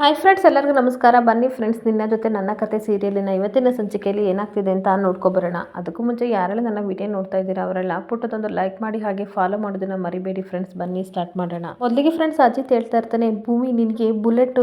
Hi friends ಎಲ್ಲರಿಗೂ ನಮಸ್ಕಾರ. ಬನ್ನಿ ಫ್ರೆಂಡ್ಸ್ ನಿನ್ನ ಜೊತೆ ನನ್ನ ಕತೆ ಸೀರಿಯಲಿನ ಇವತ್ತಿನ ಸಂಚಿಕೆಯಲ್ಲಿ ಏನಾಗ್ತಿದೆ ಅಂತ ನೋಡ್ಕೊಬರೋಣ. ಅದಕ್ಕೂ ಮುಂಚೆ ಯಾರೆಲ್ಲ ನನ್ನ ವಿಡಿಯೋ ನೋಡ್ತಾ ಇದ್ದೀರಾ, ಅವರೆಲ್ಲ ಪುಟ್ಟದೊಂದು ಲೈಕ್ ಮಾಡಿ ಹಾಗೆ ಫಾಲೋ ಮಾಡೋದನ್ನ ಮರಿಬೇಡಿ ಫ್ರೆಂಡ್ಸ್ ಬನ್ನಿ ಸ್ಟಾರ್ಟ್ ಮಾಡೋಣ. ಮೊದಲಿಗೆ ಫ್ರೆಂಡ್ಸ್ ಅಜಿತ್ ಹೇಳ್ತಾ ಇರ್ತಾನೆ, ಭೂಮಿ ನಿನಗೆ ಬುಲೆಟ್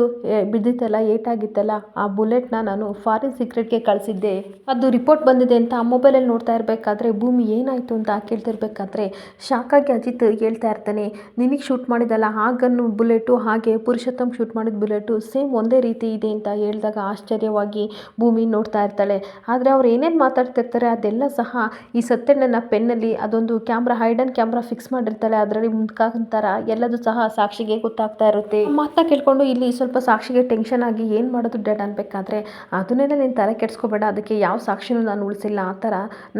ಬಿದ್ದಿತ್ತಲ್ಲ, ಏಟಾಗಿತ್ತಲ್ಲ? ಆ ಬುಲೆಟ್ನ ನಾನು ಫಾರಿನ್ ಸೀಕ್ರೆಟ್ಗೆ ಕಳಿಸಿದ್ದೆ. ಅದು ರಿಪೋರ್ಟ್ ಬಂದಿದೆ ಅಂತ ಮೊಬೈಲಲ್ಲಿ ನೋಡ್ತಾ ಇರಬೇಕಾದ್ರೆ ಭೂಮಿ ಏನಾಯಿತು ಅಂತ ಕೇಳ್ತಿರ್ಬೇಕಾದ್ರೆ ಶಾಕಾಗಿ ಅಜಿತ್ ಹೇಳ್ತಾ ಇರ್ತಾನೆ, ನಿನಗೆ ಶೂಟ್ ಮಾಡಿದಲ್ಲ ಆ ಗನ್ನು ಬುಲೆಟು ಹಾಗೆ ಪುರುಷೋತ್ತಮ್ ಶೂಟ್ ಮಾಡಿದ ಬುಲೆಟು ಸೇಮ್ ಒಂದೇ ರೀತಿ ಇದೆ ಅಂತ ಹೇಳಿದಾಗ ಆಶ್ಚರ್ಯವಾಗಿ ಭೂಮಿ ನೋಡ್ತಾ ಇರ್ತಾಳೆ. ಆದರೆ ಅವ್ರು ಏನೇನು ಮಾತಾಡ್ತಿರ್ತಾರೆ ಅದೆಲ್ಲ ಸಹ ಈ ಸತ್ಯಣ್ಣನ ಪೆನ್ನಲ್ಲಿ ಅದೊಂದು ಕ್ಯಾಮ್ರಾ ಹೈಡನ್ ಕ್ಯಾಮ್ರಾ ಫಿಕ್ಸ್ ಮಾಡಿರ್ತಾಳೆ. ಅದರಲ್ಲಿ ಮುಖಾಂತರ ಎಲ್ಲದೂ ಸಹ ಸಾಕ್ಷಿಗೆ ಗೊತ್ತಾಗ್ತಾ ಇರುತ್ತೆ. ಮಾತಾ ಕೇಳ್ಕೊಂಡು ಇಲ್ಲಿ ಸ್ವಲ್ಪ ಸಾಕ್ಷಿಗೆ ಟೆನ್ಷನ್ ಆಗಿ ಏನು ಮಾಡೋದು ಡ್ಯಾಡ್ ಅನ್ಬೇಕಾದ್ರೆ, ಅದನ್ನೆಲ್ಲ ನೀನು ತಲೆ ಕೆಡಿಸ್ಕೋಬೇಡ. ಅದಕ್ಕೆ ಯಾವ ಸಾಕ್ಷಿನೂ ನಾನು ಉಳಿಸಿಲ್ಲ. ಆ ಥರ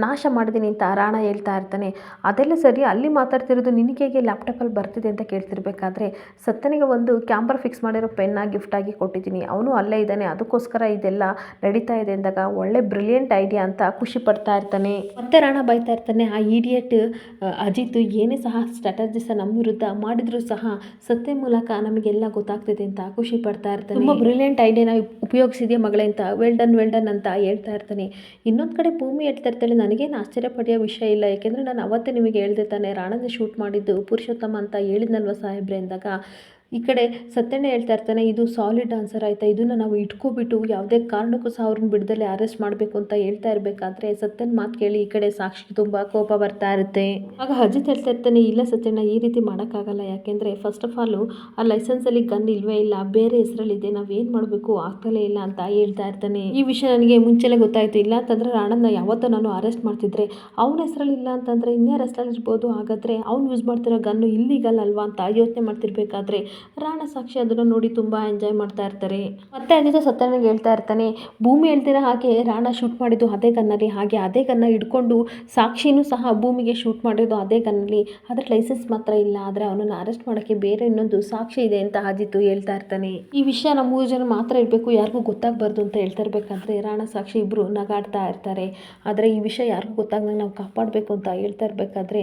ನಾಶ ಮಾಡಿದ್ದೀನಿ ಅಂತ ರಾಣ ಹೇಳ್ತಾ ಇರ್ತಾನೆ. ಅದೆಲ್ಲ ಸರಿ, ಅಲ್ಲಿ ಮಾತಾಡ್ತಿರೋದು ನಿನಗೆ ಲ್ಯಾಪ್ಟಾಪಲ್ಲಿ ಬರ್ತಿದೆ ಅಂತ ಕೇಳ್ತಿರ್ಬೇಕಾದ್ರೆ ಸತ್ತನಿಗೆ ಒಂದು ಕ್ಯಾಮ್ರಾ ಫಿಕ್ಸ್ ಮಾಡಿರೋ ಪೆನ್ನ ಗಿಫ್ಟ್ ಆಗಿ ಕೊಟ್ಟಿದ್ದೀನಿ. ಅವನು ಅಲ್ಲೇ ಇದ್ದಾನೆ. ಅದಕ್ಕೋಸ್ಕರ ಇದೆಲ್ಲ ನಡೀತಾ ಇದೆ ಅಂದಾಗ ಒಳ್ಳೆ ಬ್ರಿಲಿಯಂಟ್ ಐಡಿಯಾ ಅಂತ ಖುಷಿ ಪಡ್ತಾ ಇರ್ತಾನೆ. ಮತ್ತೆ ರಾಣ ಬೈತಾ ಇರ್ತಾನೆ, ಆ ಇಡಿಯಟ್ ಅಜಿತ್ ಏನೇ ಸಹ ಸ್ಟ್ರಾಟಜಿಸ ನಮ್ಮ ವಿರುದ್ಧ ಮಾಡಿದ್ರು ಸಹ ಸತ್ಯ ಮೂಲಕ ನಮಗೆಲ್ಲ ಗೊತ್ತಾಗ್ತಿದೆ ಅಂತ ಖುಷಿ ಪಡ್ತಾ ಇರ್ತಾನೆ. ತುಂಬ ಬ್ರಿಲಿಯಂಟ್ ಐಡಿಯಾನ ಉಪಯೋಗಿಸಿದ್ಯಾ ಮಗಳೇ ಅಂತ ವೆಲ್ ಡನ್ ವೆಲ್ ಡನ್ ಅಂತ ಹೇಳ್ತಾ ಇರ್ತಾನೆ. ಇನ್ನೊಂದು ಕಡೆ ಭೂಮಿ ಹೇಳ್ತಾ ಇರ್ತಾಳೆ, ನನಗೇನು ಆಶ್ಚರ್ಯ ಪಡೆಯೋ ವಿಷಯ ಇಲ್ಲ. ಯಾಕೆಂದರೆ ನಾನು ಅವತ್ತೇ ನಿಮಗೆ ಹೇಳ್ದೆ ತಾನೆ, ರಾಣನ ಶೂಟ್ ಮಾಡಿದ್ದು ಪುರುಷೋತ್ತಮ ಅಂತ ಹೇಳಿದ್ನಲ್ವ ಸಾಹೇಬ್ರೆ ಅಂದಾಗ. ಈ ಕಡೆ ಸತ್ಯಣ್ಣ ಹೇಳ್ತಾ ಇರ್ತಾನೆ, ಇದು ಸಾಲಿಡ್ ಆನ್ಸರ್ ಆಯಿತಾ? ಇದನ್ನು ನಾವು ಇಟ್ಕೊಬಿಟ್ಟು ಯಾವುದೇ ಕಾರಣಕ್ಕೂ ಸಹ ಅವ್ರನ್ನ ಬಿಡದಲ್ಲೇ ಅರೆಸ್ಟ್ ಮಾಡಬೇಕು ಅಂತ ಹೇಳ್ತಾ ಇರಬೇಕಾದ್ರೆ ಸತ್ಯನ ಮಾತು ಕೇಳಿ ಈ ಕಡೆ ಸಾಕ್ಷಿ ತುಂಬ ಕೋಪ ಬರ್ತಾ ಇರುತ್ತೆ. ಆಗ ಅಜಿತ್ ಹೇಳ್ತಾ ಇರ್ತಾನೆ, ಇಲ್ಲ ಸತ್ಯಣ್ಣ, ಈ ರೀತಿ ಮಾಡೋಕ್ಕಾಗಲ್ಲ. ಯಾಕೆಂದರೆ ಫಸ್ಟ್ ಆಫ್ ಆಲು ಆ ಲೈಸೆನ್ಸಲ್ಲಿ ಗನ್ ಇಲ್ವೇ ಇಲ್ಲ, ಬೇರೆ ಹೆಸರಲ್ಲಿದೆ, ನಾವು ಏನು ಮಾಡಬೇಕು? ಆಗ್ತಲೇ ಇಲ್ಲ ಅಂತ ಹೇಳ್ತಾ ಇರ್ತಾನೆ. ಈ ವಿಷಯ ನನಗೆ ಮುಂಚೆನೇ ಗೊತ್ತಾಯಿತು. ಇಲ್ಲ ಅಂತಂದರೆ ರಾಣನ್ನ ಯಾವತ್ತೂ ನಾನು ಅರೆಸ್ಟ್ ಮಾಡ್ತಿದ್ರೆ ಅವನ ಹೆಸರಲ್ಲಿ ಇಲ್ಲ ಅಂತಂದರೆ ಇನ್ನೇ ಹೆಸರಲ್ಲಿ ಇರ್ಬೋದು ಹಾಗಾದರೆ ಅವ್ನು ಯೂಸ್ ಮಾಡ್ತಿರೋ ಗನ್ನು ಇಲ್ಲಿಗಲ್ಲ ಅಲ್ವಾ ಅಂತ ಯೋಚನೆ ಮಾಡ್ತಿರ್ಬೇಕಾದ್ರೆ ರಾಣ ಸಾಕ್ಷಿ ಅದನ್ನು ನೋಡಿ ತುಂಬ ಎಂಜಾಯ್ ಮಾಡ್ತಾ ಇರ್ತಾರೆ. ಮತ್ತೆ ಅದಿತ ಸತ್ಯನಾಗಿ ಹೇಳ್ತಾ ಇರ್ತಾನೆ, ಭೂಮಿ ಹೇಳ್ತಿರೋ ಹಾಗೆ ರಾಣ ಶೂಟ್ ಮಾಡಿದ್ದು ಅದೇ ಗನ್ನಲ್ಲಿ, ಹಾಗೆ ಅದೇ ಗನ್ನ ಹಿಡ್ಕೊಂಡು ಸಾಕ್ಷಿನೂ ಸಹ ಭೂಮಿಗೆ ಶೂಟ್ ಮಾಡಿದ್ದು ಅದೇ ಗನ್ನಲ್ಲಿ. ಆದರೆ ಲೈಸೆನ್ಸ್ ಮಾತ್ರ ಇಲ್ಲ, ಆದರೆ ಅವನನ್ನು ಅರೆಸ್ಟ್ ಮಾಡೋಕ್ಕೆ ಬೇರೆ ಇನ್ನೊಂದು ಸಾಕ್ಷಿ ಇದೆ ಅಂತ ಆದಿತ್ತು ಹೇಳ್ತಾ ಇರ್ತಾನೆ. ಈ ವಿಷಯ ನಮ್ಮ ಮೂರು ಜನ ಮಾತ್ರ ಇರಬೇಕು ಯಾರಿಗೂ ಗೊತ್ತಾಗಬಾರ್ದು ಅಂತ ಹೇಳ್ತಾ ಇರಬೇಕಾದ್ರೆ ರಾಣ ಸಾಕ್ಷಿ ಇಬ್ಬರು ನಗಾಡ್ತಾ ಇರ್ತಾರೆ. ಆದರೆ ಈ ವಿಷಯ ಯಾರಿಗೂ ಗೊತ್ತಾಗ್ದಂಗೆ ನಾವು ಕಾಪಾಡಬೇಕು ಅಂತ ಹೇಳ್ತಾ ಇರಬೇಕಾದ್ರೆ,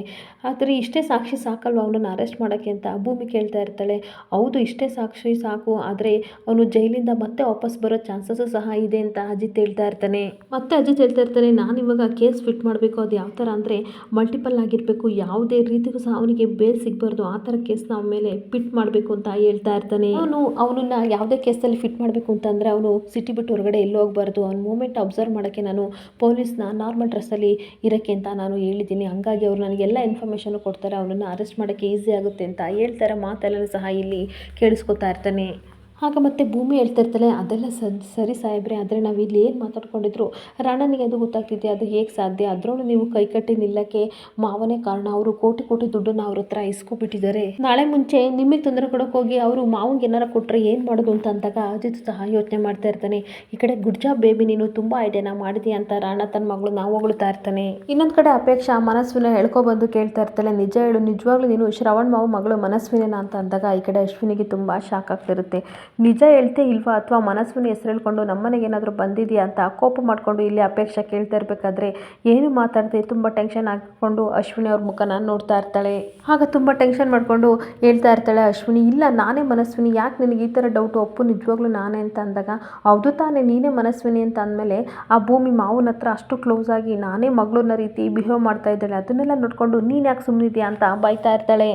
ಆದರೆ ಇಷ್ಟೇ ಸಾಕ್ಷಿ ಸಾಕಲ್ವ ಅವನನ್ನು ಅರೆಸ್ಟ್ ಮಾಡೋಕ್ಕೆ ಅಂತ ಭೂಮಿ ಕೇಳ್ತಾ ಇರ್ತಾಳೆ. ಹೌದು ಇಷ್ಟೇ ಸಾಕ್ಷಿ ಸಾಕು. ಆದರೆ ಅವನು ಜೈಲಿಂದ ಮತ್ತೆ ವಾಪಸ್ ಬರೋ ಚಾನ್ಸಸ್ಸು ಸಹ ಇದೆ ಅಂತ ಅಜಿತ್ ಹೇಳ್ತಾ ಇರ್ತಾನೆ. ಮತ್ತೆ ಅಜಿತ್ ಹೇಳ್ತಾ ಇರ್ತಾನೆ ನಾನು ಇವಾಗ ಕೇಸ್ ಫಿಟ್ ಮಾಡಬೇಕು ಅದು ಯಾವ ಥರ ಅಂದರೆ ಮಲ್ಟಿಪಲ್ ಆಗಿರಬೇಕು ಯಾವುದೇ ರೀತಿಗೂ ಸಹ ಅವನಿಗೆ ಬೇಲ್ ಸಿಗಬಾರ್ದು ಆ ಥರ ಕೇಸ್ನ ಅವನ ಮೇಲೆ ಫಿಟ್ ಮಾಡಬೇಕು ಅಂತ ಹೇಳ್ತಾ ಇರ್ತಾನೆ. ಅವನು ಅವನನ್ನ ಯಾವುದೇ ಕೇಸಲ್ಲಿ ಫಿಟ್ ಮಾಡಬೇಕು ಅಂತಂದರೆ ಅವನು ಸಿಟಿ ಬಿಟ್ಟು ಹೊರಗಡೆ ಎಲ್ಲೂ ಹೋಗಬಾರ್ದು. ಅವ್ನ ಮೂಮೆಂಟ್ ಅಬ್ಸರ್ವ್ ಮಾಡೋಕ್ಕೆ ನಾನು ಪೊಲೀಸ್ನ ನಾರ್ಮಲ್ ಡ್ರೆಸ್ಸಲ್ಲಿ ಇರೋಕ್ಕೆ ಅಂತ ನಾನು ಹೇಳಿದ್ದೀನಿ. ಹಂಗಾಗಿ ಅವರು ನನಗೆಲ್ಲ ಇನ್ಫಾರ್ಮೇಷನ್ ಕೊಡ್ತಾರೆ ಅವನನ್ನು ಅರೆಸ್ಟ್ ಮಾಡೋಕ್ಕೆ ಈಸಿ ಆಗುತ್ತೆ ಅಂತ ಹೇಳ್ತಾರೆ. ಮಾತೆಲ್ಲನೂ ಸಹ ಇಲ್ಲಿ ಕೇಳಿಸ್ಕೊತಾ ಇರ್ತಾನೆ. ಆಗ ಮತ್ತೆ ಭೂಮಿ ಹೇಳ್ತಾ ಇರ್ತಾಳೆ, ಅದೆಲ್ಲ ಸರಿ ಸಾಹೇಬ್ರೆ, ಆದರೆ ನಾವು ಇಲ್ಲಿ ಏನು ಮಾತಾಡ್ಕೊಂಡಿದ್ರು? ರಾಣನಿಗೆ ಅದು ಗೊತ್ತಾಗ್ತಿದೆ, ಅದು ಹೇಗೆ ಸಾಧ್ಯ? ಅದರಲ್ಲೂ ನೀವು ಕೈಕಟ್ಟಿ ನಿಲ್ಲಕ್ಕೆ ಮಾವನೇ ಕಾರಣ. ಅವರು ಕೋಟಿ ಕೋಟಿ ದುಡ್ಡನ್ನು ಅವ್ರ ಹತ್ರ ಇಸ್ಕೊಬಿಟ್ಟಿದ್ದಾರೆ. ನಾಳೆ ಮುಂಚೆ ನಿಮಗೆ ತೊಂದರೆ ಕೊಡೋಕೆ ಹೋಗಿ ಅವರು ಮಾವಂಗೆ ಏನಾರ ಕೊಟ್ಟರೆ ಏನು ಮಾಡೋದು ಅಂತ ಅಂದಾಗ ಅಜಿತ್ ಸಹ ಯೋಚನೆ ಮಾಡ್ತಾ ಇರ್ತಾನೆ. ಈ ಕಡೆ ಗುಡ್ಜಾ ಬೇಬಿ, ನೀನು ತುಂಬ ಐಡಿಯಾನ ಮಾಡಿದೀಯ ಅಂತ ರಾಣ ತನ್ನ ಮಗಳು ನಾವು ಹೊಗಳ್ತಾ ಇರ್ತಾನೆ. ಇನ್ನೊಂದು ಕಡೆ ಅಪೇಕ್ಷಾ ಮನಸ್ವಿನ ಹೇಳ್ಕೊಬಂದು ಕೇಳ್ತಾ ಇರ್ತಾಳೆ, ನಿಜ ಹೇಳು, ನಿಜವಾಗ್ಲೂ ನೀನು ಶ್ರವಣ್ ಮಾವು ಮಗಳು ಮನಸ್ವಿನೇನ? ಅಂತ ಅಂದಾಗ ಈ ಕಡೆ ಅಶ್ವಿನಿಗೆ ತುಂಬ ಶಾಕ್ ಆಗ್ತಿರುತ್ತೆ ನಿಜ ಹೇಳ್ತೆ ಇಲ್ವಾ ಅಥವಾ ಮನಸ್ಸನ್ನು ಹೆಸರು ಹೇಳ್ಕೊಂಡು ನಮ್ಮನೆಗೆ ಏನಾದರೂ ಬಂದಿದೆಯಾ ಅಂತ ಕೋಪ ಮಾಡಿಕೊಂಡು ಇಲ್ಲಿ ಅಪೇಕ್ಷೆ ಕೇಳ್ತಾ ಇರಬೇಕಾದ್ರೆ ಏನು ಮಾತಾಡದೆ ತುಂಬ ಟೆನ್ಷನ್ ಹಾಕಿಕೊಂಡು ಅಶ್ವಿನಿ ಅವ್ರ ಮುಖನ ನೋಡ್ತಾ ಇರ್ತಾಳೆ. ಆಗ ತುಂಬ ಟೆನ್ಷನ್ ಮಾಡಿಕೊಂಡು ಹೇಳ್ತಾ ಇರ್ತಾಳೆ, ಅಶ್ವಿನಿ, ಇಲ್ಲ, ನಾನೇ ಮನಸ್ವಿನಿ. ಯಾಕೆ ನಿನಗೆ ಈ ಥರ ಡೌಟು ಒಪ್ಪು, ನಿಜವಾಗ್ಲೂ ನಾನೇ ಅಂತ ಅಂದಾಗ, ಹೌದು ತಾನೇ, ನೀನೇ ಮನಸ್ವಿನಿ ಅಂತ ಅಂದಮೇಲೆ ಆ ಭೂಮಿ ಮಾವನ ಹತ್ರ ಅಷ್ಟು ಕ್ಲೋಸ್ ಆಗಿ ನಾನೇ ಮಗಳನ್ನ ರೀತಿ ಬಿಹೇವ್ ಮಾಡ್ತಾ ಇದ್ದಾಳೆ. ಅದನ್ನೆಲ್ಲ ನೋಡಿಕೊಂಡು ನೀನು ಯಾಕೆ ಸುಮ್ಮನಿದ್ಯಾ ಅಂತ ಬೈತಾ ಇರ್ತಾಳೆ.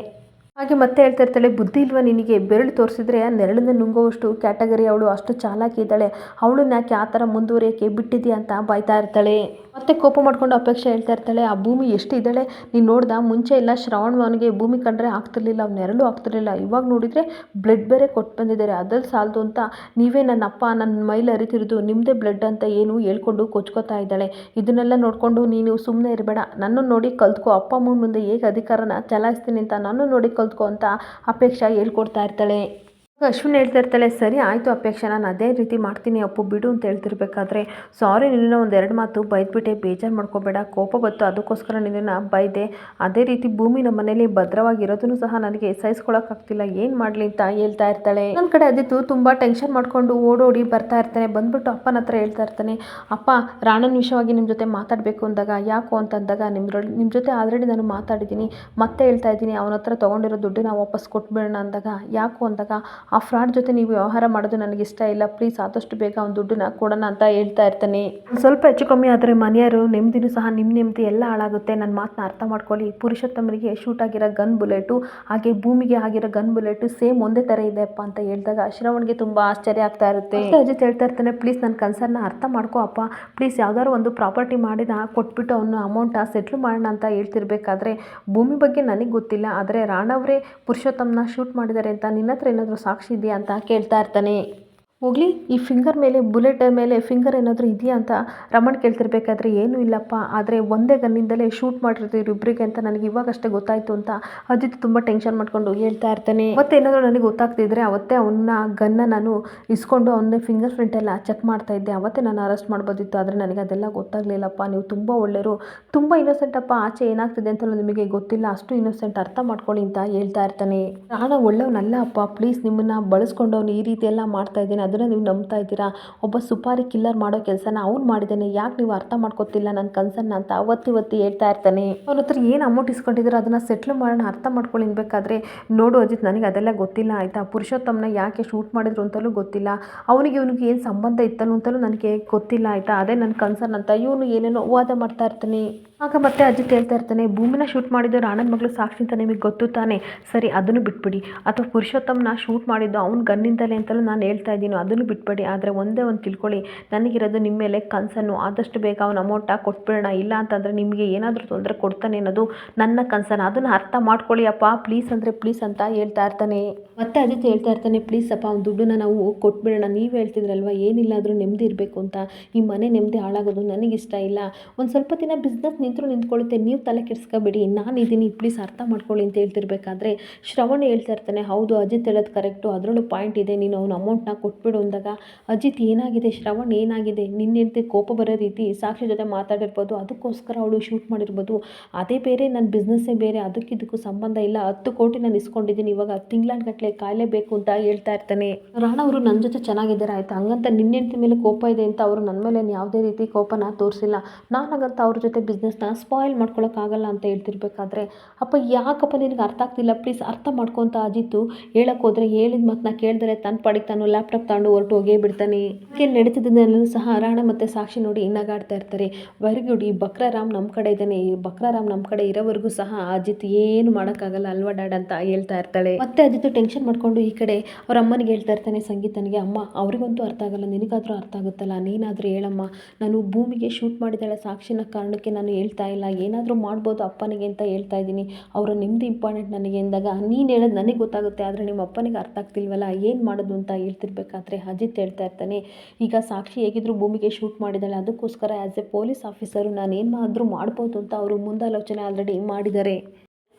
ಹಾಗೆ ಮತ್ತೆ ಹೇಳ್ತಾ ಇರ್ತಾಳೆ, ಬುದ್ಧಿ ಇಲ್ವಾ ನಿನಗೆ? ಬೆರಳು ತೋರಿಸಿದ್ರೆ ನೆರಳನ್ನ ನುಂಗುವಷ್ಟು ಕ್ಯಾಟಗರಿ ಅವಳು ಅಷ್ಟು ಚಾಲಾಕಿ ಇದ್ದಾಳೆ. ಅವಳನ್ನ ಯಾಕೆ ಆ ಥರ ಮುಂದುವರಿಯೋಕೆ ಬಿಟ್ಟಿದ್ದೀಯ ಅಂತ ಬಾಯ್ತಾ ಇರ್ತಾಳೆ. ಮತ್ತೆ ಕೋಪ ಮಾಡ್ಕೊಂಡು ಅಪೇಕ್ಷೆ ಹೇಳ್ತಾ ಇರ್ತಾಳೆ, ಆ ಭೂಮಿ ಎಷ್ಟು ಇದ್ದಾಳೆ? ನೀನು ನೋಡ್ದ? ಮುಂಚೆ ಎಲ್ಲ ಶ್ರವಣ್ ಭೂಮಿ ಕಂಡ್ರೆ ಆಗ್ತಿರ್ಲಿಲ್ಲ, ಅವ್ನು ನೆರಳು ಆಗ್ತಿರ್ಲಿಲ್ಲ. ಇವಾಗ ನೋಡಿದರೆ ಬ್ಲಡ್ ಬೇರೆ ಕೊಟ್ಟು ಬಂದಿದ್ದಾರೆ. ಅದ್ರಲ್ಲಿ ಸಾಲದು ಅಂತ ನೀವೇ ನನ್ನ ಅಪ್ಪ ನನ್ನ ಮೈಲಿ ಅರಿತಿರೋದು. ನಿಮ್ಮದೇ ಬ್ಲಡ್ ಅಂತ ಏನು ಹೇಳ್ಕೊಂಡು ಕೊಚ್ಕೋತಾ ಇದ್ದಾಳೆ. ಇದನ್ನೆಲ್ಲ ನೋಡಿಕೊಂಡು ನೀನು ಸುಮ್ಮನೆ ಇರಬೇಡ. ನನ್ನನ್ನು ನೋಡಿ ಕಲ್ತ್ಕೋ. ಅಪ್ಪ ಅಮ್ಮನ ಮುಂದೆ ಹೇಗೆ ಅಧಿಕಾರನ ಚಲಾಯಿಸ್ತೀನಿ ಅಂತ ನಾನು ನೋಡಿ ಕಲ್ತ್ಕೋ ಅಂತ ಅಪೇಕ್ಷಾ ಹೇಳ್ಕೊಡ್ತಾ ಇರ್ತಾಳೆ. ಅಶ್ವಿನ್ ಹೇಳ್ತಾ ಇರ್ತಾಳೆ, ಸರಿ, ಆಯಿತು ಅಪೇಕ್ಷೆ, ನಾನು ಅದೇ ರೀತಿ ಮಾಡ್ತೀನಿ ಅಪ್ಪು, ಬಿಡು ಅಂತ ಹೇಳ್ತಿರ್ಬೇಕಾದ್ರೆ ಸಾರಿ ನಿನ್ನ ಒಂದು ಎರಡು ಮಾತು ಬೈದ್ಬಿಟ್ಟೆ, ಬೇಜಾರು ಮಾಡ್ಕೋಬೇಡ, ಕೋಪ ಬತ್ತು ಅದಕ್ಕೋಸ್ಕರ ನಿನ್ನನ್ನು ಬೈದೆ, ಅದೇ ರೀತಿ ಭೂಮಿ ನಮ್ಮ ಮನೇಲಿ ಭದ್ರವಾಗಿರೋದನ್ನು ಸಹ ನನಗೆ ಸಹಿಸ್ಕೊಳಕ್ಕಾಗ್ತಿಲ್ಲ ಏನು ಮಾಡಲಿ ಅಂತ ಹೇಳ್ತಾ ಇರ್ತಾಳೆ. ನನ್ನ ಕಡೆ ಅದಿತ್ತು ತುಂಬ ಟೆನ್ಷನ್ ಮಾಡಿಕೊಂಡು ಓಡೋಡಿ ಬರ್ತಾ ಇರ್ತಾನೆ, ಬಂದ್ಬಿಟ್ಟು ಅಪ್ಪನ ಹತ್ರ ಹೇಳ್ತಾ ಇರ್ತಾನೆ, ಅಪ್ಪ, ರಾಣನ ವಿಷಯವಾಗಿ ನಿಮ್ಮ ಜೊತೆ ಮಾತಾಡಬೇಕು ಅಂದಾಗ, ಯಾಕೋ ಅಂತಂದಾಗ ನಿಮ್ಮ ನಿಮ್ಮ ಜೊತೆ ಆಲ್ರೆಡಿ ನಾನು ಮಾತಾಡಿದ್ದೀನಿ, ಮತ್ತೆ ಹೇಳ್ತಾ ಇದ್ದೀನಿ, ಅವನ ಹತ್ರ ತೊಗೊಂಡಿರೋ ದುಡ್ಡನ್ನ ವಾಪಸ್ ಕೊಟ್ಬಿಡೋಣ ಅಂದಾಗ, ಯಾಕೋ ಅಂದಾಗ ಆ ಫ್ರಾಡ್ ಜೊತೆ ನೀವು ವ್ಯವಹಾರ ಮಾಡೋದು ನನಗೆ ಇಷ್ಟ ಇಲ್ಲ. ಪ್ಲೀಸ್ ಆದಷ್ಟು ಬೇಗ ಒಂದು ದುಡ್ಡನ್ನ ಕೊಡೋಣ ಅಂತ ಹೇಳ್ತಾ ಇರ್ತಾನೆ. ಸ್ವಲ್ಪ ಹೆಚ್ಚು ಕಮ್ಮಿ ಆದರೆ ಮನೆಯವರು ನೆಮ್ಮದಿನೂ ಸಹ ನಿಮ್ಮ ನೆಮ್ಮದಿ ಎಲ್ಲ ಹಾಳಾಗುತ್ತೆ. ನನ್ನ ಮಾತನ್ನ ಅರ್ಥ ಮಾಡ್ಕೊಳ್ಳಿ. ಪುರುಷೋತ್ತಮರಿಗೆ ಶೂಟ್ ಆಗಿರೋ ಗನ್ ಬುಲೆಟು ಹಾಗೆ ಭೂಮಿಗೆ ಆಗಿರೋ ಗನ್ ಬುಲೆಟು ಸೇಮ್ ಒಂದೇ ಥರ ಇದೆಯಪ್ಪ ಅಂತ ಹೇಳಿದಾಗ ಶ್ರವಣ್ಗೆ ತುಂಬ ಆಶ್ಚರ್ಯ ಆಗ್ತಾ ಇರುತ್ತೆ. ಅಜಿತ್ ಹೇಳ್ತಾ ಇರ್ತಾನೆ ಪ್ಲೀಸ್ ನನ್ನ ಕನ್ಸರ್ನ ಅರ್ಥ ಮಾಡ್ಕೋ ಅಪ್ಪ. ಪ್ಲೀಸ್ ಯಾವ್ದಾದ್ರು ಒಂದು ಪ್ರಾಪರ್ಟಿ ಮಾಡಿದ ಕೊಟ್ಬಿಟ್ಟು ಅವನು ಅಮೌಂಟ ಸೆಟ್ಲ್ ಮಾಡೋಣ ಅಂತ ಹೇಳ್ತಿರ್ಬೇಕಾದ್ರೆ ಭೂಮಿ ಬಗ್ಗೆ ನನಗೆ ಗೊತ್ತಿಲ್ಲ. ಆದರೆ ರಾಣವರೇ ಪುರುಷೋತ್ತಮನ ಶೂಟ್ ಮಾಡಿದ್ದಾರೆ ಅಂತ ನಿನ್ನ ಹತ್ರ ಏನಾದರೂ ಇದೆಯಾ ಅಂತ ಕೇಳ್ತಾ ಇರ್ತಾನೆ. ಹೋಗ್ಲಿ, ಈ ಫಿಂಗರ್ ಮೇಲೆ ಬುಲೆಟ್ ಮೇಲೆ ಫಿಂಗರ್ ಏನಾದರೂ ಇದೆಯಾ ಅಂತ ರಮಣ್ ಕೇಳ್ತಿರ್ಬೇಕಾದ್ರೆ ಏನೂ ಇಲ್ಲಪ್ಪ. ಆದರೆ ಒಂದೇ ಗನ್ನಿಂದಲೇ ಶೂಟ್ ಮಾಡಿರ್ತೀವಿ ಇಬ್ಬರಿಗೆ ಅಂತ ನನಗೆ ಇವಾಗಷ್ಟೇ ಗೊತ್ತಾಯಿತು ಅಂತ ಅಜಿತ್ ತುಂಬ ಟೆನ್ಷನ್ ಮಾಡ್ಕೊಂಡು ಹೇಳ್ತಾ ಇರ್ತಾನೆ. ಮತ್ತೆ ಏನಾದರೂ ನನಗೆ ಗೊತ್ತಾಗ್ತಿದ್ರೆ ಅವತ್ತೇ ಅವನ್ನ ಗನ್ನ ನಾನು ಇಸ್ಕೊಂಡು ಅವನ ಫಿಂಗರ್ ಪ್ರಿಂಟ್ ಎಲ್ಲ ಚೆಕ್ ಮಾಡ್ತಾ ಇದ್ದೆ. ಅವತ್ತೇ ನಾನು ಅರೆಸ್ಟ್ ಮಾಡ್ಬೋದಿತ್ತು, ಆದರೆ ನನಗೆ ಅದೆಲ್ಲ ಗೊತ್ತಾಗಲಿಲ್ಲಪ್ಪ. ನೀವು ತುಂಬ ಒಳ್ಳೆಯರು ತುಂಬ ಅಪ್ಪ. ಆಚೆ ಏನಾಗ್ತಿದೆ ಅಂತ ನಿಮಗೆ ಗೊತ್ತಿಲ್ಲ, ಅಷ್ಟು ಇನ್ನೋಸೆಂಟ್ ಅರ್ಥ ಮಾಡ್ಕೊಳ್ಳಿ ಅಂತ ಹೇಳ್ತಾ ಇರ್ತಾನೆ. ಪ್ರಾಣ ಒಳ್ಳೆಯವನಲ್ಲ ಅಪ್ಪ. ಪ್ಲೀಸ್ ನಿಮ್ಮನ್ನು ಬಳಸ್ಕೊಂಡು ಅವನು ಈ ರೀತಿ ಎಲ್ಲ ಮಾಡ್ತಾ ಇದ್ದೀನಿ. ಅದನ್ನು ನೀವು ನಂಬ್ತಾ ಇದ್ದೀರಾ? ಒಬ್ಬ ಸುಪಾರಿ ಕಿಲ್ಲರ್ ಮಾಡೋ ಕೆಲಸನ ಅವ್ನು ಮಾಡಿದ್ದಾನೆ. ಯಾಕೆ ನೀವು ಅರ್ಥ ಮಾಡ್ಕೊತಿಲ್ಲ ನನ್ನ ಕನ್ಸನ್ನ ಅಂತ ಅವತ್ತಿ ಒತ್ತಿ ಹೇಳ್ತಾ ಇರ್ತಾನೆ. ಅವ್ರ ಹತ್ರ ಏನು ಅಮೌಂಟ್ ಇಸ್ಕೊಂಡಿದ್ರು ಅದನ್ನು ಸೆಟ್ಲ್ ಮಾಡೋಣ, ಅರ್ಥ ಮಾಡ್ಕೊಳ್ಳಿ ಬೇಕಾದರೆ ನೋಡು ಅಜಿತ್, ನನಗೆ ಅದೆಲ್ಲ ಗೊತ್ತಿಲ್ಲ, ಆಯಿತಾ? ಪುರುಷೋತ್ತಮನ ಯಾಕೆ ಶೂಟ್ ಮಾಡಿದ್ರು ಅಂತಲೂ ಗೊತ್ತಿಲ್ಲ. ಅವನಿಗೆ ಇವನಿಗೆ ಏನು ಸಂಬಂಧ ಇತ್ತನು ಅಂತಲೂ ನನಗೆ ಗೊತ್ತಿಲ್ಲ, ಆಯಿತಾ? ಅದೇ ನನ್ನ ಕನ್ಸರ್ನ್ ಅಂತ ಇವನು ಏನೇನೋ ವಾದ ಮಾಡ್ತಾ ಇರ್ತಾನೆ. ಆಗ ಮತ್ತೆ ಅಜ್ಜಿ ಕೇಳ್ತಾ ಇರ್ತಾನೆ, ಭೂಮಿನ ಶೂಟ್ ಮಾಡಿದ್ದು ರಾಣನ ಮಗಳು ಸಾಕ್ಷಿ ಅಂತ ನಿಮಗೆ ಗೊತ್ತು ತಾನೆ? ಸರಿ, ಅದನ್ನು ಬಿಟ್ಬಿಡಿ. ಅಥವಾ ಪುರುಷೋತ್ತಮನ ಶೂಟ್ ಮಾಡಿದ್ದು ಅವ್ನ ಗನ್ನಿಂದಲೇ ಅಂತಲೂ ನಾನು ಹೇಳ್ತಾ ಇದ್ದೀನಿ, ಅದನ್ನು ಬಿಟ್ಬಿಡಿ. ಆದರೆ ಒಂದೇ ಒಂದು ತಿಳ್ಕೊಳ್ಳಿ, ನನಗಿರೋದು ನಿಮ್ಮ ಮೇಲೆ ಕನ್ಸನ್ನು, ಆದಷ್ಟು ಬೇಗ ಅಮೌಂಟ್ ಅಮೌಂಟ ಕೊಟ್ಬಿಡೋಣ. ಇಲ್ಲ ಅಂತಂದರೆ ನಿಮಗೆ ಏನಾದರೂ ತೊಂದರೆ ಕೊಡ್ತಾನೆ ಅನ್ನೋದು ನನ್ನ ಕನ್ಸನ್ ಅದನ್ನು ಅರ್ಥ ಮಾಡ್ಕೊಳ್ಳಿ ಅಪ್ಪ ಪ್ಲೀಸ್ ಅಂದರೆ ಪ್ಲೀಸ್ ಅಂತ ಹೇಳ್ತಾ ಇರ್ತಾನೆ. ಮತ್ತೆ ಅಜಿತ್ ಹೇಳ್ತಾ ಇರ್ತಾನೆ ಪ್ಲೀಸ್ ಅಪ್ಪ ಅವ್ನ ದುಡ್ಡನ್ನ ನಾವು ಕೊಟ್ಬಿಡೋಣ. ನೀವು ಹೇಳ್ತಿದ್ರಲ್ವ? ಏನಿಲ್ಲ ಆದರೂ ನೆಮ್ಮದಿ ಇರಬೇಕು ಅಂತ. ಈ ಮನೆ ನೆಮ್ಮದಿ ಹಾಳಾಗೋದು ನನಗಿಷ್ಟ ಇಲ್ಲ. ಒಂದು ಸ್ವಲ್ಪ ದಿನ ಬಿಸ್ನೆಸ್ ನಿಂತರೂ ನಿಂತ್ಕೊಳ್ಳುತ್ತೆ, ನೀವು ತಲೆ ಕೆಡಿಸ್ಕೋಬೇಡಿ, ನಾನು ಇದ್ದೀನಿ ಪ್ಲೀಸ್ ಅರ್ಥ ಮಾಡ್ಕೊಳ್ಳಿ ಅಂತ ಹೇಳ್ತಿರ್ಬೇಕಾದ್ರೆ ಶ್ರವಣ ಹೇಳ್ತಾ ಇರ್ತಾನೆ, ಹೌದು ಅಜಿತ್ ಹೇಳೋದು ಕರೆಕ್ಟು ಅದರಲ್ಲೂ ಪಾಯಿಂಟ್ ಇದೆ, ನೀನು ಅವ್ನ ಅಮೌಂಟ್ನ ಕೊಟ್ಬಿಡು ಅಂದಾಗ, ಅಜಿತ್ ಏನಾಗಿದೆ? ಶ್ರವಣ್ ಏನಾಗಿದೆ? ನಿನ್ನ ಹೆಂಡ್ತಿ ಕೋಪ ಬರೋ ರೀತಿ ಸಾಕ್ಷಿ ಜೊತೆ ಮಾತಾಡಿರ್ಬೋದು, ಅದಕ್ಕೋಸ್ಕರ ಅವಳು ಶೂಟ್ ಮಾಡಿರ್ಬೋದು, ಅದೇ ಬೇರೆ ನನ್ನ ಬಿಸ್ನೆಸ್ಸೇ ಬೇರೆ ಅದಕ್ಕಿದಕ್ಕೂ ಸಂಬಂಧ ಇಲ್ಲ, ಹತ್ತು ಕೋಟಿ ನಾನು ಇಸ್ಕೊಂಡಿದ್ದೀನಿ, ಇವಾಗ ತಿಂಗಳಾನ್ಗಟ್ಲೆ ಕಾಯಲೇಬೇಕು ಅಂತ ಹೇಳ್ತಾ ಇರ್ತಾನೆ. ರಾಣ ಅವರು ನನ್ನ ಜೊತೆ ಚೆನ್ನಾಗಿದ್ದಾರೆ, ಆಯ್ತು? ಹಂಗಂತ ನಿನ್ನ ಹೆಂಡ್ತಿ ಮೇಲೆ ಕೋಪ ಇದೆ ಅಂತ ಅವರು ನನ್ನ ಮೇಲೆ ಯಾವುದೇ ರೀತಿ ಕೋಪನ ತೋರಿಸಿಲ್ಲ. ನಾನಾಗಂತ ಅವ್ರ ಜೊತೆ ಬಿಸ್ನೆಸ್ನ ಸ್ಪಾಯ್ಲ್ ಮಾಡ್ಕೊಳ್ಳೋಕ್ಕಾಗಲ್ಲ ಅಂತ ಹೇಳ್ತಿರ್ಬೇಕಾದ್ರೆ, ಅಪ್ಪ, ಯಾಕಪ್ಪ ನಿನಗೆ ಅರ್ಥ ಆಗ್ತಿಲ್ಲ? ಪ್ಲೀಸ್ ಅರ್ಥ ಮಾಡ್ಕೊತ ಅಜಿತ್ತು ಹೇಳಕ್ಕೆ ಹೋದರೆ ಹೇಳಿದ ಮಾತನ್ನ ಕೇಳಿದ್ರೆ ತನ್ನ ಪಾಡಿಗೆ ತಾನು ಲ್ಯಾಪ್ಟಾಪ್ ತಗೊಂಡು ಹೊರಟು ಹೋಗೇ ಬಿಡ್ತಾನೆ. ಏನು ನಡೀತಿದ್ದನ್ನೆಲ್ಲೂ ಸಹ ರಾಣ ಮತ್ತು ಸಾಕ್ಷಿ ನೋಡಿ ನಗಾಡ್ತಾ ಇರ್ತಾರೆ ವೆರಿ ಗುಡ್ ಈ ಬಕ್ರಾರಾಮ್ ನಮ್ಮ ಕಡೆ ಇದ್ದಾನೆ ಈ ಬಕ್ರಾರಾಮ್ ನಮ್ಮ ಕಡೆ ಇರೋವರೆಗೂ ಸಹ ಅಜಿತ್ ಏನು ಮಾಡೋಕ್ಕಾಗಲ್ಲ ಅಲ್ವಾ ಡ್ಯಾಡ್ ಅಂತ ಹೇಳ್ತಾ ಇರ್ತಾಳೆ ಮತ್ತೆ ಅಜಿತ್ ಟೆನ್ಷನ್ ಮಾಡ್ಕೊಂಡು ಈ ಕಡೆ ಅವ್ರ ಅಮ್ಮನಿಗೆ ಹೇಳ್ತಾ ಇರ್ತಾನೆ ಸಂಗೀತನಿಗೆ ಅಮ್ಮ ಅವ್ರಿಗಂತೂ ಅರ್ಥ ಆಗಲ್ಲ ನಿನಗಾದರೂ ಅರ್ಥ ಆಗುತ್ತಲ್ಲ ನೀನಾದರೂ ಹೇಳಮ್ಮ ನಾನು ಭೂಮಿಗೆ ಶೂಟ್ ಮಾಡಿದಾಳೆ ಸಾಕ್ಷಿನ ಕಾರಣಕ್ಕೆ ನಾನು ಹೇಳ್ತಾ ಇಲ್ಲ, ಏನಾದರೂ ಮಾಡ್ಬೋದು ಅಪ್ಪನಿಗೆ ಅಂತ ಹೇಳ್ತಾ ಇದ್ದೀನಿ. ಅವರು ನಿಮ್ಮದು ಇಂಪಾರ್ಟೆಂಟ್ ನನಗೆ ಅಂದಾಗ ನೀನು ಹೇಳೋದು ನನಗೆ ಗೊತ್ತಾಗುತ್ತೆ, ಆದರೆ ನಿಮ್ಮ ಅಪ್ಪನಿಗೆ ಅರ್ಥ ಆಗ್ತಿಲ್ವಲ್ಲ, ಏನು ಮಾಡೋದು ಅಂತ ಹೇಳ್ತಿರ್ಬೇಕಾದ್ರೆ ಅಜಿತ್ ಹೇಳ್ತಾ ಇರ್ತಾನೆ. ಈಗ ಸಾಕ್ಷಿ ಹೇಗಿದ್ರು ಭೂಮಿಗೆ ಶೂಟ್ ಮಾಡಿದ್ದಾಳೆ, ಅದಕ್ಕೋಸ್ಕರ ಆ್ಯಸ್ ಎ ಪೊಲೀಸ್ ಆಫೀಸರು ನಾನು ಏನು ಏನಾದರೂ ಮಾಡ್ಬೋದು ಅಂತ ಅವರು ಮುಂದಾಲೋಚನೆ ಆಲ್ರೆಡಿ ಮಾಡಿದ್ದಾರೆ.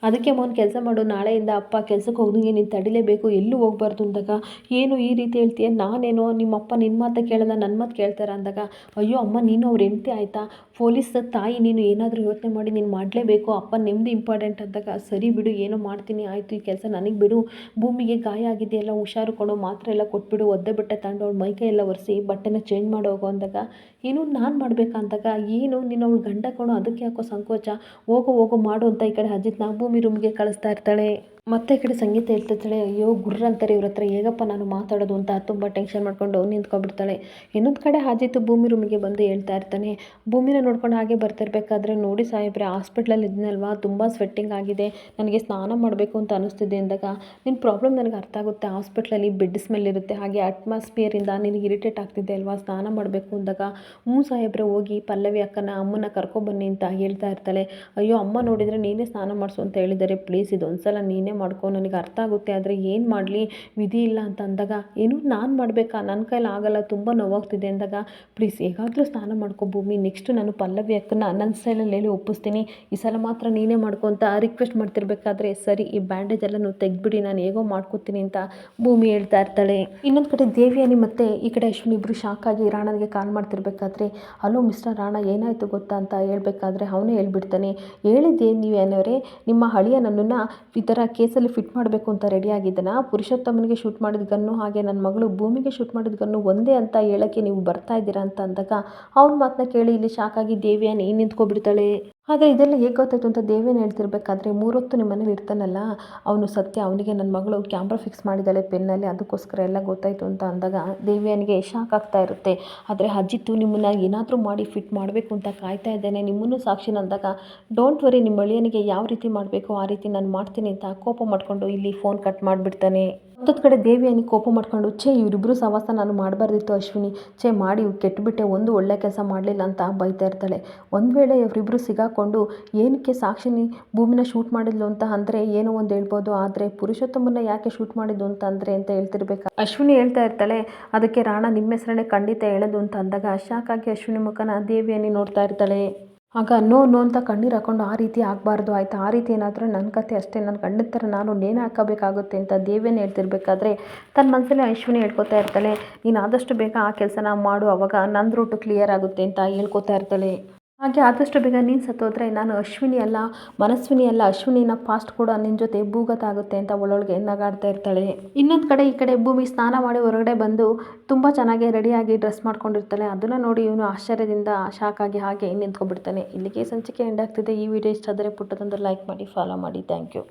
ಅದಕ್ಕೆ ಒಂದು ಕೆಲಸ ಮಾಡು, ನಾಳೆಯಿಂದ ಅಪ್ಪ ಕೆಲಸಕ್ಕೆ ಹೋಗ್ದಂಗೆ ನೀನು ತಡಿಲೇಬೇಕು, ಎಲ್ಲೂ ಹೋಗ್ಬಾರ್ದು ಅಂದಾಗ. ಏನು ಈ ರೀತಿ ಹೇಳ್ತೀಯ? ನಾನೇನೋ ನಿಮ್ಮ ಅಪ್ಪ ನಿನ್ನ ಮಾತು ಕೇಳಲ್ಲ ನನ್ನ ಮಾತು ಕೇಳ್ತಾರ ಅಂದಾಗ, ಅಯ್ಯೋ ಅಮ್ಮ ನೀನು ಅವ್ರ ಹೆಂಡತಿ ಆಯಿತಾ? ಪೊಲೀಸ್ ತಾಯಿ, ನೀನು ಏನಾದರೂ ಯೋಚನೆ ಮಾಡಿ, ನೀನು ಮಾಡಲೇಬೇಕು. ಅಪ್ಪ, ನೆಮ್ಮದಿ ಇಂಪಾರ್ಟೆಂಟ್ ಅಂದಾಗ, ಸರಿ ಬಿಡು, ಏನೋ ಮಾಡ್ತೀನಿ, ಆಯಿತು, ಈ ಕೆಲಸ ನನಗೆ ಬಿಡು. ಭೂಮಿಗೆ ಗಾಯ ಆಗಿದೆಯಲ್ಲ, ಹುಷಾರು ಕೊಡು, ಮಾತ್ರ ಎಲ್ಲ ಕೊಟ್ಬಿಡು, ಒದ್ದೆ ಬಟ್ಟೆ ತಗೊಂಡು ಅವ್ಳ ಮೈಕೈ ಎಲ್ಲ ಒರೆಸಿ, ಬಟ್ಟೆನ ಚೇಂಜ್ ಮಾಡಿ ಹೋಗು ಅಂದಾಗ, ಏನು ನಾನು ಮಾಡಬೇಕಾ ಅಂದಾಗ ಏನು ನೀನು ಅವಳು ಗಂಡ ಕೊಡೋ ಅದಕ್ಕೆ ಯಾಕೋ ಸಂಕೋಚ. ಹೋಗೋ ಹೋಗೋ, ಮಾಡು ಅಂತ ಈ ಕಡೆ ನಾ ಭೂಮಿ ರೂಮ್ಗೆ ಕಳಿಸ್ತಾ ಇರ್ತಾಳೆ. ಮತ್ತೆ ಈ ಕಡೆ ಸಂಗೀತ ಹೇಳ್ತಿರ್ತಾಳೆ, ಅಯ್ಯೋ, ಗುರ್ರ ಅಂತಾರೆ ಇವ್ರ ಹತ್ರ, ಹೇಗಪ್ಪ ನಾನು ಮಾತಾಡೋದು ಅಂತ ತುಂಬ ಟೆನ್ಷನ್ ಮಾಡ್ಕೊಂಡು ನಿಂತ್ಕೊಬಿಡ್ತಾಳೆ. ಇನ್ನೊಂದು ಕಡೆ ಹಾಜಿತ್ತು ಭೂಮಿ ರೂಮಿಗೆ ಬಂದು ಹೇಳ್ತಾ ಇರ್ತಾನೆ, ಭೂಮಿನ ನೋಡ್ಕೊಂಡು ಹಾಗೆ ಬರ್ತಿರ್ಬೇಕಾದ್ರೆ ನೋಡಿ ಸಾಹೇಬ್ರೆ ಹಾಸ್ಪಿಟ್ಲಲ್ಲಿ ಇದ್ನಲ್ವಾ, ತುಂಬ ಸ್ವೆಟ್ಟಿಂಗ್ ಆಗಿದೆ, ನನಗೆ ಸ್ನಾನ ಮಾಡಬೇಕು ಅಂತ ಅನಿಸ್ತಿದೆ ಅಂದಾಗ ನಿನ್ನ ಪ್ರಾಬ್ಲಮ್ ನನಗೆ ಅರ್ಥ ಆಗುತ್ತೆ ಹಾಸ್ಪಿಟ್ಲಲ್ಲಿ ಬೆಡ್ ಸ್ಮೆಲ್ ಇರುತ್ತೆ, ಹಾಗೆ ಅಟ್ಮಾಸ್ಫಿಯರಿಂದ ನಿನಗೆ ಇರಿಟೇಟ್ ಆಗ್ತಿದೆ ಅಲ್ವಾ, ಸ್ನಾನ ಮಾಡಬೇಕು ಅಂದಾಗ ಹ್ಞೂ ಸಾಹೇಬ್ರೆ, ಹೋಗಿ ಪಲ್ಲವಿ ಅಕ್ಕನ ಅಮ್ಮನ ಕರ್ಕೊಬನ್ನಿ ಅಂತ ಹೇಳ್ತಾ ಇರ್ತಾಳೆ, ಅಯ್ಯೋ, ಅಮ್ಮ ನೋಡಿದರೆ ನೀನೇ ಸ್ನಾನ ಮಾಡಿಸು ಅಂತ ಹೇಳಿದ್ದಾರೆ ಪ್ಲೀಸ್ ಇದೊಂದು ಸಲ ನೀನೇ ಮಾಡ್ಕೊ, ನನಗೆ ಅರ್ಥ ಆಗುತ್ತೆ, ಆದರೆ ಏನು ಮಾಡಲಿ, ವಿಧಿ ಇಲ್ಲ ಅಂತ ಅಂದಾಗ, ಏನು ನಾನು ಮಾಡಬೇಕಾ ನನ್ನ ಕೈಲಿ ಆಗಲ್ಲ, ತುಂಬ ನೋವಾಗ್ತಿದೆ ಅಂದಾಗ ಪ್ಲೀಸ್ ಹೇಗಾದರೂ ಸ್ನಾನ ಮಾಡ್ಕೊ ಭೂಮಿ ನೆಕ್ಸ್ಟ್ ನಾನು ಪಲ್ಲವಿ ಅಕ್ಕನ ನನ್ನ ಸ್ಟೈಲಲ್ಲಿ ಹೇಳಿ ಒಪ್ಪಿಸ್ತೀನಿ, ಈ ಸಲ ಮಾತ್ರ ನೀನೇ ಮಾಡ್ಕೊ ಅಂತ ರಿಕ್ವೆಸ್ಟ್ ಮಾಡ್ತಿರ್ಬೇಕಾದ್ರೆ, ಸರಿ, ಈ ಬ್ಯಾಂಡೇಜ್ ಎಲ್ಲನೂ ತೆಗ್ದುಬಿಡಿ, ನಾನು ಹೇಗೋ ಮಾಡ್ಕೋತೀನಿ ಅಂತ ಭೂಮಿ ಹೇಳ್ತಾ ಇರ್ತಾಳೆ. ಇನ್ನೊಂದು ಕಡೆ ದೇವಿಯಾನಿ ಮತ್ತು ಈ ಕಡೆ ಅಶ್ವಿನಿ ಇಬ್ಬರು ಶಾಕ್ ಆಗಿ ರಾಣನಿಗೆ ಕಾಲ್ ಮಾಡ್ತಿರ್ಬೇಕಾದ್ರೆ, ಹಲೋ ಮಿಸ್ಟರ್ ರಾಣ, ಏನಾಯಿತು ಗೊತ್ತಾ? ಅಂತ ಹೇಳ್ಬೇಕಾದ್ರೆ, ಅವನೇ ಹೇಳ್ಬಿಡ್ತಾನೆ ಹೇಳಿದ್ದೆ ನೀವು ಏನವರೇ ನಿಮ್ಮ ಹಳಿಯ ನನ್ನನ್ನು ಈ ಥರ ಕೇಸಲ್ಲಿ ಫಿಟ್ ಮಾಡಬೇಕು ಅಂತ ರೆಡಿ ಆಗಿದ್ದಾನ, ಪುರುಷೋತ್ತಮನಿಗೆ ಶೂಟ್ ಮಾಡಿದ ಗನ್ನು ಹಾಗೆ ನನ್ನ ಮಗಳು ಭೂಮಿಗೆ ಶೂಟ್ ಮಾಡಿದ ಗನ್ನು ಒಂದೇ ಅಂತ ಹೇಳೋಕ್ಕೆ ನೀವು ಬರ್ತಾ ಇದ್ದೀರಾ ಅಂತ ಅಂದಾಗ, ಅವ್ನ ಮಾತನ್ನ ಕೇಳಿ ಇಲ್ಲಿ ಶಾಕಾಗಿ ದೇವಿಯಾನಿ ನಿಂತ್ಕೊಬಿಡ್ತಾಳೆ? ಆದರೆ ಇದೆಲ್ಲ ಹೇಗೆ ಗೊತ್ತಾಯಿತು ಅಂತ ದೇವೇನು ಹೇಳ್ತಿರ್ಬೇಕಾದ್ರೆ, ಮೂರೊತ್ತು ನಿಮ್ಮ ಮನೇಲಿ ಇರ್ತಾನಲ್ಲ, ಅವನು ಸತ್ಯ, ಅವನಿಗೆ ನನ್ನ ಮಗಳು ಕ್ಯಾಮ್ರಾ ಫಿಕ್ಸ್ ಮಾಡಿದ್ದಾಳೆ ಪೆನ್ನಲ್ಲಿ ಅದಕ್ಕೋಸ್ಕರ ಎಲ್ಲ ಗೊತ್ತಾಯಿತು ಅಂತ ಅಂದಾಗ ದೇವಿಯನಿಗೆ ಶಾಕ್ ಆಗ್ತಾ ಇರುತ್ತೆ. ಆದರೆ ಅಜ್ಜಿತ್ತು ನಿಮ್ಮನ್ನು ಏನಾದರೂ ಮಾಡಿ ಫಿಟ್ ಮಾಡಬೇಕು ಅಂತ ಕಾಯ್ತಾ ಇದ್ದೇನೆ. ನಿಮ್ಮನ್ನು ಸಾಕ್ಷಿ ಅಂದಾಗ ಡೋಂಟ್ ವರಿ ನಿಮ್ಮ ಅಳಿಯನಿಗೆ ಯಾವ ರೀತಿ ಮಾಡಬೇಕು ಆ ರೀತಿ ನಾನು ಮಾಡ್ತೀನಿ ಅಂತ ಕೋಪ ಮಾಡಿಕೊಂಡು ಇಲ್ಲಿ ಫೋನ್ ಕಟ್ ಮಾಡಿಬಿಡ್ತಾನೆ. ಮತ್ತೊಂದು ಕಡೆ ಅನಿ ಕೋಪ ಮಾಡ್ಕೊಂಡು, ಛೇ ಇವರಿಬ್ಬರು ಸವಾಸ ನಾನು ಮಾಡಬಾರ್ದಿತ್ತು ಅಶ್ವಿನಿ. ಛೇ, ಮಾಡಿ ಕೆಟ್ಟುಬಿಟ್ಟೆ, ಒಂದು ಒಳ್ಳೆ ಕೆಲಸ ಮಾಡಲಿಲ್ಲ ಅಂತ ಬೈತಾ ಇರ್ತಾಳೆ. ಒಂದು ವೇಳೆ ಇವರಿಬ್ಬರು ಸಿಗಾಕೊಂಡು, ಏನಕ್ಕೆ ಸಾಕ್ಷಿನಿ ಭೂಮಿನ ಶೂಟ್ ಮಾಡಿದ್ಲು ಅಂತ ಅಂದರೆ ಏನೋ ಒಂದು ಹೇಳ್ಬೋದು, ಆದರೆ ಪುರುಷೋತ್ತಮನ ಯಾಕೆ ಶೂಟ್ ಮಾಡಿದ್ದು ಅಂತ ಅಂದರೆ ಅಂತ ಹೇಳ್ತಿರ್ಬೇಕು? ಅಶ್ವಿನಿ ಹೇಳ್ತಾ ಇರ್ತಾಳೆ, ಅದಕ್ಕೆ ರಾಣ ನಿಮ್ಮ ಹೆಸರನ್ನೇ ಖಂಡಿತ ಹೇಳೋದು ಅಂತ ಅಂದಾಗ ಶಾಕಾಗಿ ಅಶ್ವಿನಿ ಮುಖನ ದೇವಿಯಾನಿ ನೋಡ್ತಾ ಇರ್ತಾಳೆ. ಆಗ ನೋ ನೋ ಅಂತ ಕಣ್ಣೀರು ಹಾಕೊಂಡು ಆ ರೀತಿ ಆಗಬಾರ್ದು, ಆಯಿತಾ? ಆ ರೀತಿ ಏನಾದರೂ ನನ್ನ ಕತೆ ಅಷ್ಟೇ ನನ್ನ ಗಂಡನ ಥರ ನಾನು ನೇಣು ಹಾಕಬೇಕಾಗುತ್ತೆ ಅಂತ ದೇವೇನ ಹೇಳ್ತಿರ್ಬೇಕಾದ್ರೆ ತನ್ನ ಮನಸ್ಸಲ್ಲಿ ಅಶ್ವಿನಿ ಹೇಳ್ಕೊತಾ ಇರ್ತಾಳೆ, ನೀನು ಆದಷ್ಟು ಬೇಗ ಆ ಕೆಲಸನ ಮಾಡು, ಅವಾಗ ನನ್ನ ರೂಟು ಕ್ಲಿಯರ್ ಆಗುತ್ತೆ ಅಂತ ಹೇಳ್ಕೊತಾ ಇರ್ತಾಳೆ. ಹಾಗೆ ಆದಷ್ಟು ಬೇಗ ನೀನು ಸತ್ತೋದ್ರೆ ನಾನು ಅಶ್ವಿನಿ ಅಲ್ಲ, ಮನಸ್ವಿನಿ ಅಲ್ಲ, ಅಶ್ವಿನಿನ ಪಾಸ್ಟ್ ಕೂಡ ನಿನ್ನ ಜೊತೆ ಭೂಗತ ಆಗುತ್ತೆ ಅಂತ ಒಳೊಳಗೆ ನಗಾಡ್ತಾ ಇರ್ತಾಳೆ. ಇನ್ನೊಂದು ಕಡೆ ಈ ಕಡೆ ಭೂಮಿ ಸ್ನಾನ ಮಾಡಿ ಹೊರಗಡೆ ಬಂದು ತುಂಬ ಚೆನ್ನಾಗಿ ರೆಡಿಯಾಗಿ ಡ್ರೆಸ್ ಮಾಡ್ಕೊಂಡಿರ್ತಾಳೆ. ಅದನ್ನು ನೋಡಿ ಇವನು ಆಶ್ಚರ್ಯದಿಂದ ಶಾಕ್ ಆಗಿ ಹಾಗೆ ನಿಂತ್ಕೊಂಡ್ಬಿಡ್ತಾನೆ. ಇಲ್ಲಿಗೆ ಸಂಚಿಕೆ ಎಂಡ್ ಆಗ್ತಿದೆ. ಈ ವಿಡಿಯೋ ಇಷ್ಟ ಆದರೆ ಪುಟ್ಟದೊಂದು ಲೈಕ್ ಮಾಡಿ ಫಾಲೋ ಮಾಡಿ. Thank you